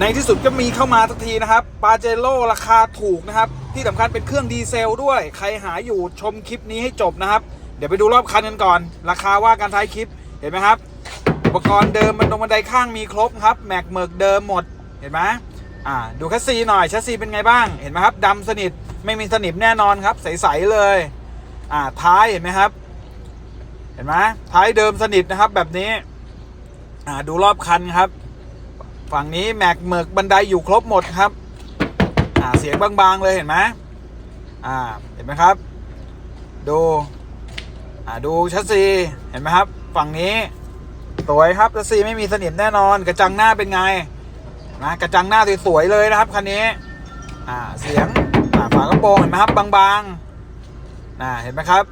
ในที่สุดก็มีเข้ามาสักทีนะครับปาเจโร่ราคาถูกนะครับ ที่สำคัญเป็นเครื่องดีเซลด้วย ใครหาอยู่ชมคลิปนี้ให้จบนะครับ เดี๋ยวไปดูรอบคันกันก่อน ราคาว่ากันท้ายคลิปเห็นไหมครับ อุปกรณ์เดิมมันตรงบันไดข้างมีครบครับแม็กเมิกเดิมหมดเห็นไหมอ่าดูแคสซีหน่อยแชสซีเป็นไงบ้างเห็นไหมครับดำสนิทไม่มีสนิมแน่นอนครับ ใสๆเลยอ่าท้ายเห็นไหมครับ เห็นไหมท้ายเดิมสนิทนะครับแบบนี้อ่าดูรอบคันครับ ฝั่งนี้แม็กเมิกบันไดอยู่ครบหมดครับ อ่าเสียงบางๆเลยเห็นไหมอ่าเห็นไหมครับ ดูอ่าดูแชสซีเห็นไหมครับ ฝั่งนี้สวยครับแชสซีไม่มีสนิมแน่นอน กระจังหน้าเป็นไงนะกระจังหน้าสวยๆเลยนะครับคันนี้อ่าเสียงอ่าฝากระโปรงเห็นไหมครับบางๆนะเห็นไหมครับ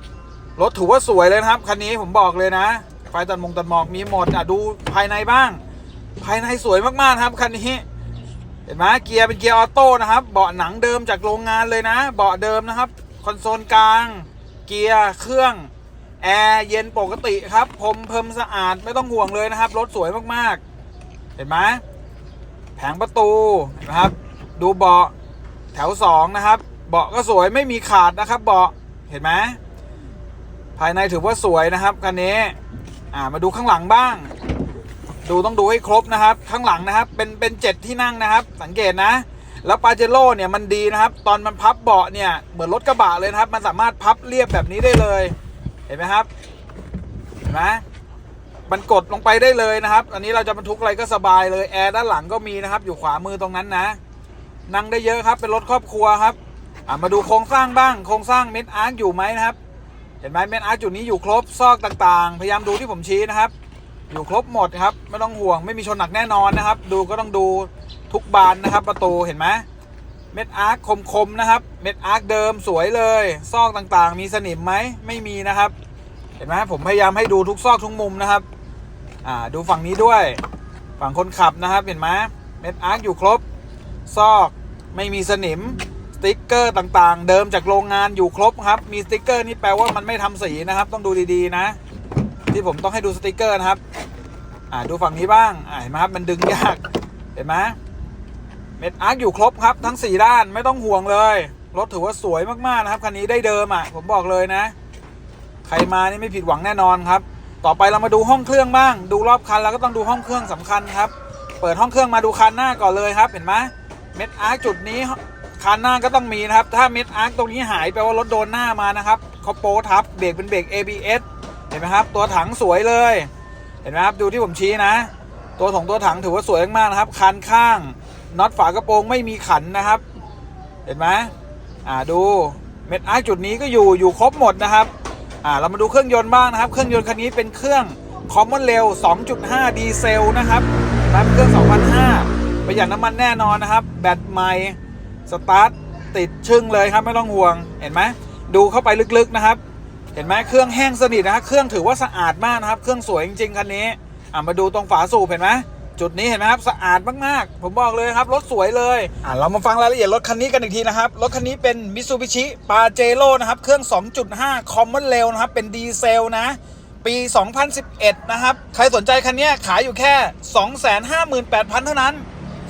รถถือว่าสวยเลยนะครับคันนี้ผมบอกเลยนะ ไฟตัดมงตัดหมอกมีหมดอะดูภายในบ้าง ภายในสวยมากๆครับคันนี้เห็นไหมเกียร์เป็นเกียร์ออโต้นะครับ เบาะหนังเดิมจากโรงงานเลยนะ เบาะเดิมนะครับ คอนโซลกลาง เกียร์เครื่อง แอร์เย็นปกติครับพรมเพิ่มสะอาดไม่ต้องห่วงเลยนะครับ รถสวยมากๆ เห็นไหมแผงประตูนไหมครับ ดูเบาะแถวสองนะครับ เบาะก็สวยไม่มีขาดนะครับ เบาะเห็นไหมภายในถือว่าสวยนะครับคันนี้อ่ามาดูข้างหลังบ้าง ดูต้องดูให้ครบนะครับ ข้างหลังนะครับ เป็นเป็นเจ็ดที่นั่งนะครับ สังเกตนะ แล้วปาเจโร่เนี่ยมันดีนะครับ ตอนมันพับเบาะเนี่ยเหมือนรถกระบะเลยนะครับ มันสามารถพับเรียบแบบนี้ได้เลย เห็นไหมครับเห็นไหมมันกดลงไปได้เลยนะครับ อันนี้เราจะบรรทุกอะไรก็สบายเลยแอร์ด้านหลังก็มีนะครับ อยู่ขวามือตรงนั้นนะ นั่งได้เยอะครับ เป็นรถครอบครัวครับมาดูโครงสร้างบ้าง โครงสร้างเม็ดอาร์คอยู่ไหมนะครับ เห็นไหมเม็ดอาร์คจุดนี้อยู่ครบซอกต่างๆ พยายามดูที่ผมชี้นะครับ อยู่ครบหมดครับ ไม่ต้องห่วงไม่มีชนหนักแน่นอนนะครับ ดูก็ต้องดูทุกบานนะครับ ประตูเห็นไหมเม็ดอาร์คคมๆนะครับ เม็ดอาร์คเดิมสวยเลย ซอกต่างๆ มีสนิมไหมไม่มีนะครับ เห็นไหมผมพยายามให้ดูทุกซอกทุกมุมนะครับ อ่าดูฝั่งนี้ด้วย ฝั่งคนขับนะครับเห็นไหมเม็ดอาร์คอยู่ครบ ซอกไม่มีสนิมสติ๊กเกอร์ต่างๆ เดิมจากโรงงานอยู่ครบครับ มีสติ๊กเกอร์นี่แปลว่ามันไม่ทำสีนะครับ ต้องดูดีๆนะ ที่ผมต้องให้ดูสติกเกอร์นะครับ อ่าดูฝั่งนี้บ้างอ่าเห็นไหมครับมันดึงยากเห็นไหมเม็ดอาร์คอยู่ครบครับทั้ง 4 ด้านไม่ต้องห่วงเลยรถถือว่าสวยมากๆนะครับคันนี้ได้เดิมอะผมบอกเลยนะ ใครมานี่ไม่ผิดหวังแน่นอนครับ ต่อไปเรามาดูห้องเครื่องบ้าง ดูรอบคันแล้วก็ต้องดูห้องเครื่องสำคัญครับ เปิดห้องเครื่องมาดูคันหน้าก่อนเลยครับ เห็นไหมเม็ดอาร์คจุดนี้คันหน้าก็ต้องมีนะครับ ถ้าเม็ดอาร์คตรงนี้หายแปลว่ารถโดนหน้ามานะครับเขาโปะทับเบรกเป็นเบรก ABS เห็นไหมครับ ตัวถังสวยเลย เห็นไหมครับดูที่ผมชี้นะ ตัวของตัวถังถือว่าสวยมากๆนะครับ คันข้างน็อตฝากระโปรงไม่มีขันนะครับ เห็นไหมอ่าดูเม็ดอาร์จุดนี้ก็อยู่อยู่ครบหมดนะครับอ่าเรามาดูเครื่องยนต์บ้างนะครับ เครื่องยนต์คันนี้เป็นเครื่อง Common Rail 2.5 ดีเซลนะครับนะครับเครื่อง 2005ประหยัดน้ำมันแน่นอนนะครับ แบตใหม่สตาร์ทติดชึ่งเลยครับไม่ต้องห่วงเห็นไหมดูเข้าไปลึกๆนะครับ เห็นไหมเครื่องแห้งสนิทนะครับเครื่องถือว่าสะอาดมากนะครับ เครื่องสวยจริงๆคันนี้อ่ามาดูตรงฝาสูบเห็นไหมจุดนี้เห็นไหมครับสะอาดมากๆ ผมบอกเลยครับรถสวยเลยอ่าเรามาฟังรายละเอียดรถคันนี้กันอีกทีนะครับ รถคันนี้เป็น Mitsubishi Pajero นะครับ เครื่อง 2.5 Common Rail นะครับ เป็นดีเซลนะ ปี 2011 นะครับ ใครสนใจคันนี้ขายอยู่แค่ 258,000 เท่านั้น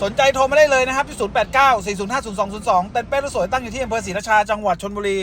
สนใจโทรมาได้เลยนะครับที่ 089 405 0202 เต็นเป้รถสวยตั้งอยู่ที่อำเภอศรีราชาจังหวัดชลบุรี